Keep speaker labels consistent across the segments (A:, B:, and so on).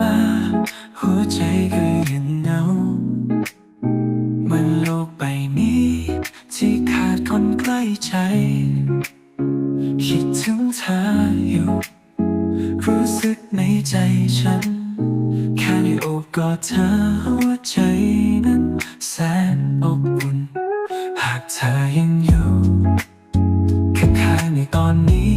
A: มา หัวใจก็ยังเหงาเมือนโลกใบนี้ ที่ขาดคนใกล้ใจ คิดถึงเธออยู่ รู้สึกในใจฉัน แค่ได้โอบกอดเธอหัวใจนั้นแสนอบอุ่น หากเธอยังอยู่ข้างๆในตอนนี้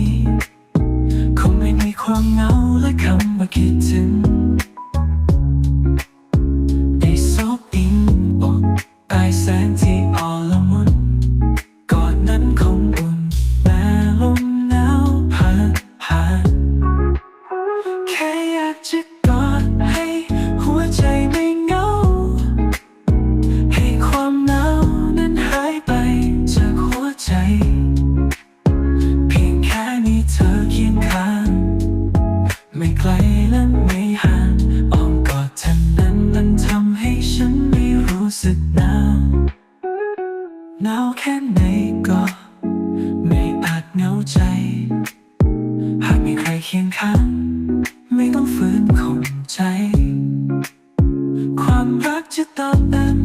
A: ไม่ไกลและไม่ห่างอ้อมกอดเธอนั้นนั้นทำให้ฉันไม่รู้สึกหนาวหนาวแค่ไหนก็ไม่อาจเหงาใจ หากมีใครเคียงข้าง ไม่ต้องฝืนข่มใจ ความรักจะเติมเต็ม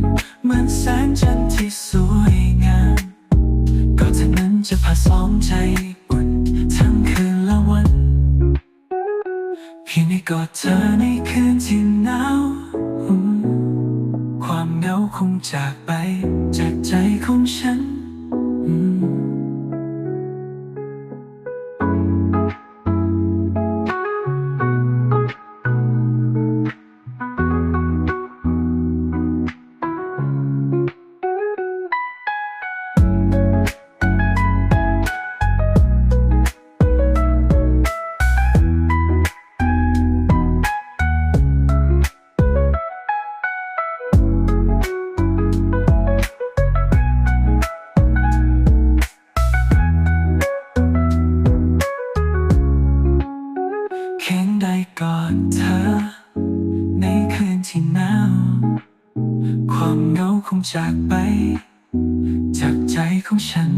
A: เหมือนแสงจันทร์ที่สวยงามก็เธอนั้นจะพาสองใจ กอดเธอในคืนที่หนาวความเหงาคงจากไปจากใจของฉัน กเธอ ในคืนที่หนาว ความเหงาคงจากไป จากใจของฉัน